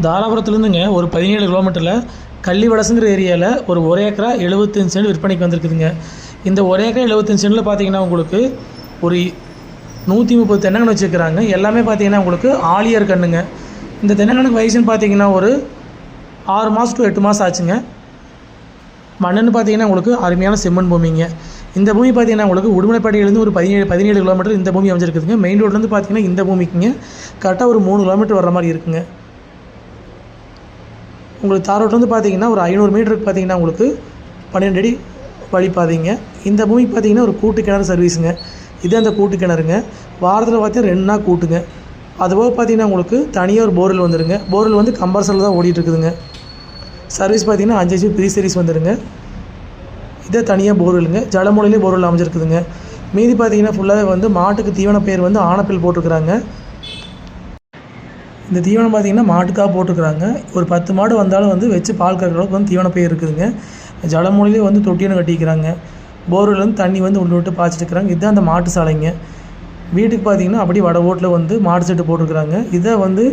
தாராபுரத்துலேருந்துங்க ஒரு பதினேழு கிலோமீட்டரில் கள்ளிவடசுங்கிற ஏரியாவில் ஒரு ஒரே ஏக்கரா எழுபத்தஞ்சு சென்ட் விற்பனைக்கு வந்திருக்குதுங்க. இந்த ஒரே ஏக்கரா எழுபத்தஞ்சு சென்டில் பார்த்தீங்கன்னா உங்களுக்கு ஒரு நூற்றி முப்பது தென்னங்கன்று வச்சுருக்கிறாங்க. எல்லாமே பார்த்தீங்கன்னா உங்களுக்கு ஆலியர் கண்ணுங்க. இந்த தென்னங்கனுக்கு வயசுன்னு பார்த்தீங்கன்னா ஒரு ஆறு மாதம் டு எட்டு மாதம் ஆச்சுங்க. மண்ணுன்னு பார்த்தீங்கன்னா உங்களுக்கு அருமையான செம்மண் பூமிங்க. இந்த பூமி பார்த்தீங்கன்னா உங்களுக்கு உடுமலைப்பேட்டையிலேருந்து ஒரு பதினேழு பதினேழு கிலோமீட்டர் இந்த பூமி அமைஞ்சிருக்குதுங்க. மெயின் ரோட்லேருந்து பார்த்தீங்கன்னா இந்த பூமிக்குங்க. கரெக்டாக ஒரு மூணு கிலோமீட்டர் வர மாதிரி இருக்குங்க. உங்களுக்கு தார் வந்து பார்த்தீங்கன்னா ஒரு ஐநூறு மீட்டருக்கு பார்த்தீங்கன்னா உங்களுக்கு பன்னெண்டு அடி வழிப்பாதைங்க இந்த பூமி பார்த்தீங்கன்னா ஒரு கூட்டு கிணறு சர்வீஸுங்க இது அந்த கூட்டு கிணறுங்க. வாரத்தில் பார்த்தீங்கன்னா ரெண்டு நாள் கூட்டுங்க. அதுபோக பார்த்தீங்கன்னா உங்களுக்கு தனியாக ஒரு போரில் வந்துடுங்க போரில் வந்து கம்பர்சரில் தான் ஓடிட்டு இருக்குதுங்க சர்வீஸ் பார்த்தீங்கன்னா அஞ்சு ஹெச்பி ப்ரீ சர்வீஸ் வந்துடுங்க இதே தனியாக போர்வெலுங்க ஜலமூலையிலே போர்வெல் அமைஞ்சிருக்குதுங்க. மீதி பார்த்தீங்கன்னா ஃபுல்லாகவே வந்து மாட்டுக்கு தீவன பேர் வந்து ஆனப்பில் போட்டிருக்கிறாங்க. இந்த தீவனம் பார்த்தீங்கன்னா மாட்டுக்காக போட்டிருக்கிறாங்க. ஒரு பத்து மாடு வந்தாலும் வந்து வச்சு பால் கறக்கிற அளவுக்கு வந்து தீவன பயிர் இருக்குதுங்க. ஜலமூலையிலே வந்து தொட்டியனை கட்டிக்கிறாங்க. போர்வெல் தண்ணி வந்து உள்ள விட்டு பாய்ச்சிட்டுக்கிறாங்க இதுதான் அந்த மாட்டு சாலைங்க. வீட்டுக்கு பார்த்தீங்கன்னா அப்படியே வட ஓட்டில் வந்து மாட்டு செட்டு போட்டிருக்கிறாங்க. இதை வந்து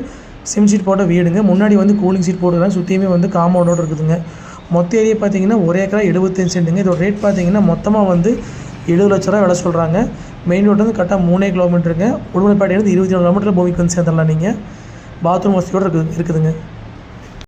சிம் சீட் போட்ட வீடுங்க. முன்னாடி வந்து கூலிங் சீட் போட்டுருக்காங்க சுற்றியுமே வந்து காம்பவுண்டோடு இருக்குதுங்க. மொத்த ஏரியா பார்த்தீங்கன்னா ஒரு ஏக்கரா எழுபத்தஞ்சு சென்ட்டுங்க. இதோட ரேட் பார்த்தீங்கன்னா மொத்தமாக வந்து எழுபது லட்ச ரூபா விலை சொல்கிறாங்க மெயின் ரோட்டில் வந்து கரெக்டாக மூணே கிலோமீட்டருங்க. உடுமலைப்பாடியிலேருந்து இருபத்தி நாலு கிலோமீட்டர் பூமிக்கு வந்து சேர்ந்துடலாம் நீங்கள் பாத்ரூம் வசதியோடு இருக்குது இருக்குதுங்க.